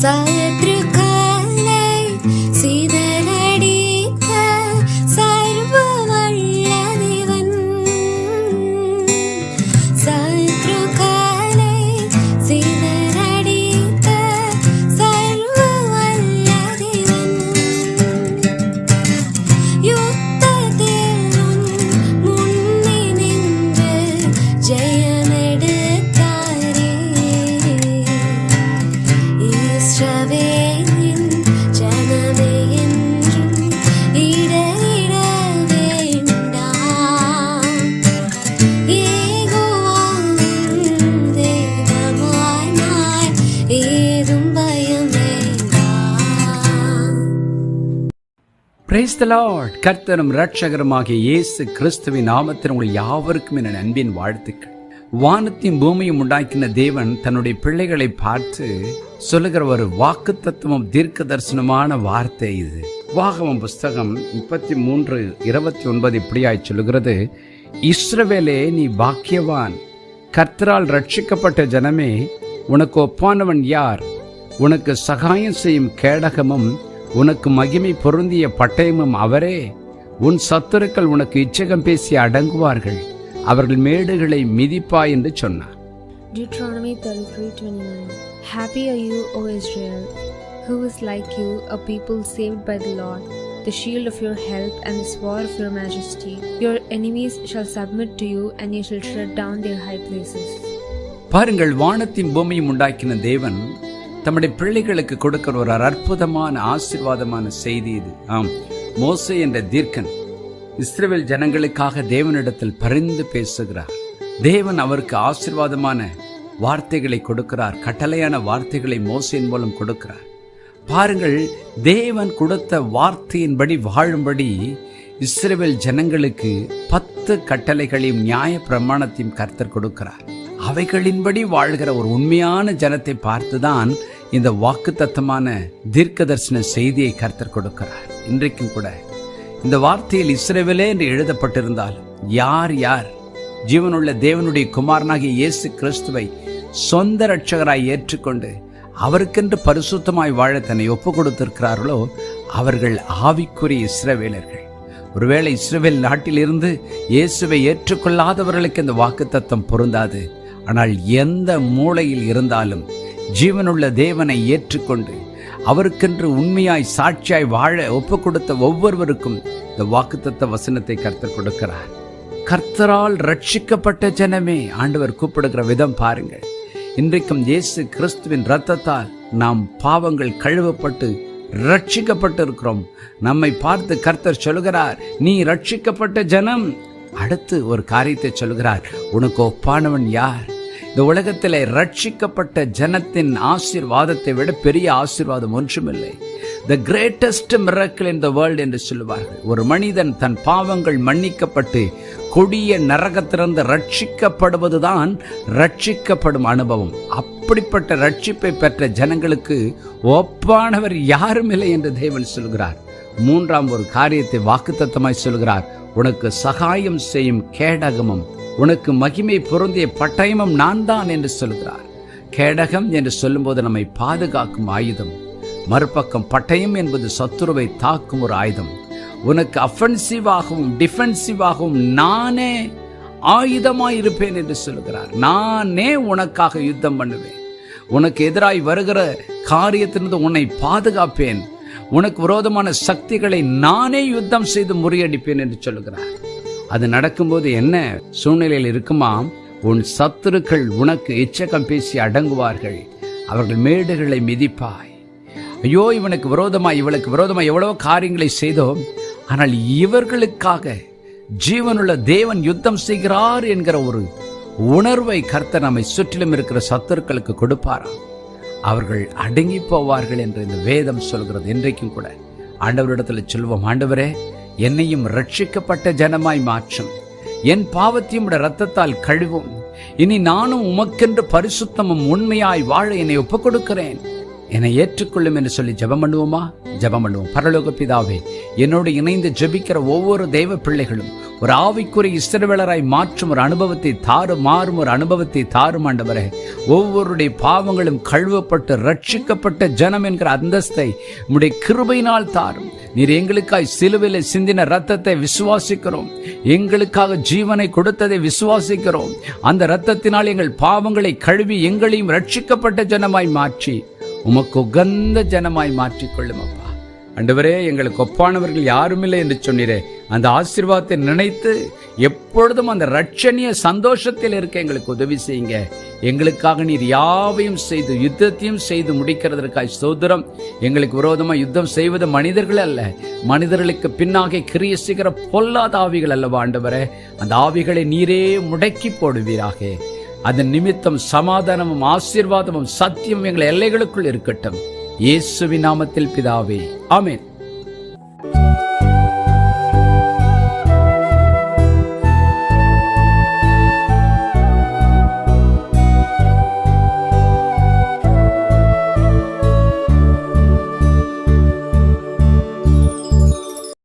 sabes. Brace த Lord கர்த்தரும் ரட்சகருமாகிய இயேசு கிறிஸ்துவின் நாமத்தில் உங்கள் யாவருக்கும் என் அன்பின் வாழ்த்துக்கள். வானத்தையும் பூமியும் உண்டாக்கின தேவன் தன்னுடைய பிள்ளைகளை பார்த்து சொல்லுகிற ஒரு வாக்கு தத்துவம் தீர்க்க தரிசனமான வார்த்தை இது. வாகவம் புஸ்தகம் முப்பத்தி மூன்று இருபத்தி ஒன்பது இப்படியாய் சொல்லுகிறது. இஸ்ரவேலே நீ பாக்கியவான். கர்த்தரால் ரட்சிக்கப்பட்ட ஜனமே உனக்கு ஒப்பானவன் யார்? உனக்கு சகாயம் செய்யும் கேடகமும் உனக்கு மகிமை பொருந்திய பட்டயமும் அவரே உன் சத்துருக்கள் உனக்கு இச்சகம் பேசி அடங்குவார்கள் அவர்கள் மேடுகளை மிதிப்பா என்று சொன்னார் Deuteronomy 33:29 Happy are you, O Israel, who is like you, a people saved by the Lord, the shield of your help and the sword of your majesty. Your enemies shall submit to you, and you shall tread down their high places. பாருங்கள் வானத்தின் பூமியும் உண்டாக்கின தேவன் தம்முடைய பிள்ளைகளுக்கு கொடுக்கிற ஒரு அற்புதமான ஆசீர்வாதமான செய்தி இது. ஆம். மோசை என்ற தீர்க்கன் இஸ்ரேல் ஜனங்களுக்காக தேவனிடத்தில் பரிந்து பேசுகிறார். தேவன் அவருக்கு ஆசீர்வாதமான வார்த்தைகளை கொடுக்கிறார். கட்டளையான வார்த்தைகளை மோசையின் மூலம் கொடுக்கிறார். பாருங்கள் தேவன் கொடுத்த வார்த்தையின்படி வாழும்படி இஸ்ரேல் ஜனங்களுக்கு பத்து கட்டளைகளையும் நியாய பிரமாணத்தையும் கர்த்தர் கொடுக்கிறார். அவைகளின்படி வாழ்கிற ஒரு உண்மையான ஜனத்தை பார்த்துதான் இந்த வாக்கு தத்தமான தீர்க்க தரிசன செய்தியை கர்த்தர் கொடுக்கிறார். இன்றைக்கும் கூட இந்த வார்த்தையில் இஸ்ரேவிலே என்று எழுதப்பட்டிருந்தால் யார் யார் ஜீவனுள்ள தேவனுடைய குமாரனாகிய இயேசு கிறிஸ்துவை சொந்த ரட்சகராய் ஏற்றுக்கொண்டு அவருக்கென்று பரிசுத்தமாய் வாழ தன்னை ஒப்பு கொடுத்திருக்கிறார்களோ அவர்கள் ஆவிக்குரிய இஸ்ரவேலர்கள். ஒருவேளை இஸ்ரவேல் நாட்டிலிருந்து இயேசுவை ஏற்றுக்கொள்ளாதவர்களுக்கு இந்த வாக்குத்தத்தம் பொருந்தாது. ஆனால் எந்த மூலையில் இருந்தாலும் ஜீவனுள்ள தேவனை ஏற்றுக்கொண்டு அவருக்கென்று உண்மையாய் சாட்சியாய் வாழ ஒப்பு கொடுத்த ஒவ்வொருவருக்கும் இந்த வாக்குத்தத்த வசனத்தை கர்த்தர் கொடுக்கிறார். கர்த்தரால் ரட்சிக்கப்பட்ட ஜனமே ஆண்டவர் கூப்பிடுகிற விதம் பாருங்கள். இன்றைக்கும் இயேசு கிறிஸ்துவின் ரத்தத்தால் நாம் பாவங்கள் கழுவப்பட்டு ரட்சிக்கப்பட்டு இருக்கிறோம் நம்மை பார்த்து கர்த்தர் சொல்கிறார் நீ ரட்சிக்கப்பட்ட ஜனம். அடுத்து ஒரு காரியத்தை சொல்கிறார் உனக்கு ஒப்பானவன் யார்? இந்த உலகத்தில் ரட்சிக்கப்பட்ட ஜனத்தின் ஆசீர்வாதத்தை விட பெரிய ஆசீர்வாதம் ஒன்றுமில்லை. The greatest miracle in the world என்று சொல்லுவார்கள். ஒரு மனிதன் தன் பாவங்கள் மன்னிக்கப்பட்டு கொடிய நரகத்திலிருந்து ரட்சிக்கப்படுவதுதான் ரட்சிக்கப்படும் அனுபவம். அப்படிப்பட்ட ரட்சிப்பை பெற்ற ஜனங்களுக்கு ஒப்பானவர் யாரும் இல்லை என்று தேவன் சொல்கிறார். மூன்றாம் ஒரு காரியத்தை வாக்குத்தத்தமாய் சொல்கிறார். உனக்கு சகாயம் செய்யும் கேடகமும் உனக்கு மகிமை பொருந்திய பட்டயமும் நான் தான் என்று சொல்கிறார். கேடகம் என்று சொல்லும்போது நம்மை பாதுகாக்கும் ஆயுதம். மறுபக்கம் பட்டயம் என்பது சத்துருவை தாக்கும் ஒரு ஆயுதம். உனக்கு அஃபென்சிவாகவும் டிஃபென்சிவாகவும் நானே ஆயுதமாய் இருப்பேன் என்று சொல்கிறார். நானே உனக்காக யுத்தம் பண்ணுவேன். உனக்கு எதிராய் வருகிற காரியத்திலிருந்து உன்னை பாதுகாப்பேன். உனக்கு விரோதமான சக்திகளை நானே யுத்தம் செய்து முறியடிப்பேன் என்று சொல்லுகிறார் அது நடக்கும்போது என்ன சூழ்நிலையில் இருக்குமாம்? உன் சத்துருக்கள் உனக்கு எச்சக்கம் பேசி அடங்குவார்கள். அவர்கள் மேடுகளை மிதிப்பாய். ஐயோ இவனுக்கு விரோதமாய் இவளுக்கு விரோதமாய் எவ்வளோ காரியங்களை செய்தோம். ஆனால் இவர்களுக்காக ஜீவனுள்ள தேவன் யுத்தம் செய்கிறார் என்கிற ஒரு உணர்வை கர்த்தர் நம்மை சுற்றிலும் இருக்கிற சத்துருக்களுக்கு கொடுப்பாராம். அவர்கள் அடங்கி போவார்கள் என்று இந்த வேதம் சொல்கிறது. இன்றைக்கும் கூட ஆண்டவரிடத்தில் சொல்வோம் ஆண்டவரே என்னையும் ரட்சிக்கப்பட்ட ஜனமாய் மாற்றும். என் பாவத்தையும் ரத்தத்தால் கழுவும். இனி நானும் உமக்கென்று பரிசுத்தமும் உண்மையாய் வாழ என்னை ஒப்புக் கொடுக்கிறேன் என்னை ஏற்றுக்கொள்ளும் என்று சொல்லி ஜெபம் பண்ணுவோமா? ஜெபம் பண்ணுவோம். பரலோக பிதாவே என்னோடு இணைந்து ஜெபிக்கிற ஒவ்வொரு தெய்வ பிள்ளைகளும் ஒரு ஆவிக்குரிய இஸ்ரவேலராய் மாற்றும் ஒரு அனுபவத்தை தாறு மாறும் ஒரு அனுபவத்தை தாரும் ஆண்டவரே. ஒவ்வொருடைய பாவங்களும் கழுவப்பட்டு ரட்சிக்கப்பட்ட ஜனம் என்கிற அந்தஸ்தை உடைய கிருபையினால் தாரும். நீர் எங்களுக்காய் சிலுவையில் சிந்தின ரத்தத்தை விசுவாசிக்கிறோம். எங்களுக்காக ஜீவனை கொடுத்ததை விசுவாசிக்கிறோம். அந்த ரத்தத்தினால் எங்கள் பாவங்களை கழுவி எங்களையும் ரட்சிக்கப்பட்ட ஜனமாய் மாற்றி உமக்கு உகந்த ஜனமாய் மாற்றிக்கொள்ளும் அப்பா. அண்டவரே எங்களுக்கு ஒப்பானவர்கள் யாருமில்லை என்று சொன்னீரே. அந்த ஆசீர்வாதத்தை நினைத்து எப்பொழுதும் அந்த ரட்சணிய சந்தோஷத்தில் இருக்க எங்களுக்கு உதவி செய்யுங்க. எங்களுக்காக நீர் யாவையும் செய்து யுத்தத்தையும் செய்து முடிக்கிறதற்காய் சோதரம் எங்களுக்கு விரோதமாக யுத்தம் செய்வது மனிதர்கள் அல்ல. மனிதர்களுக்கு பின்னாக கிரிய செய்கிற பொல்லாத ஆவிகள் அல்லவா ஆண்டவரே? அந்த ஆவிகளை நீரே முடக்கி போடுவீராக. அதன் நிமித்தம் சமாதானமும் ஆசீர்வாதமும் சத்தியம் எங்கள் எல்லைகளுக்குள் இருக்கட்டும். இயேசுவின் நாமத்தில் பிதாவே. ஆமேன்.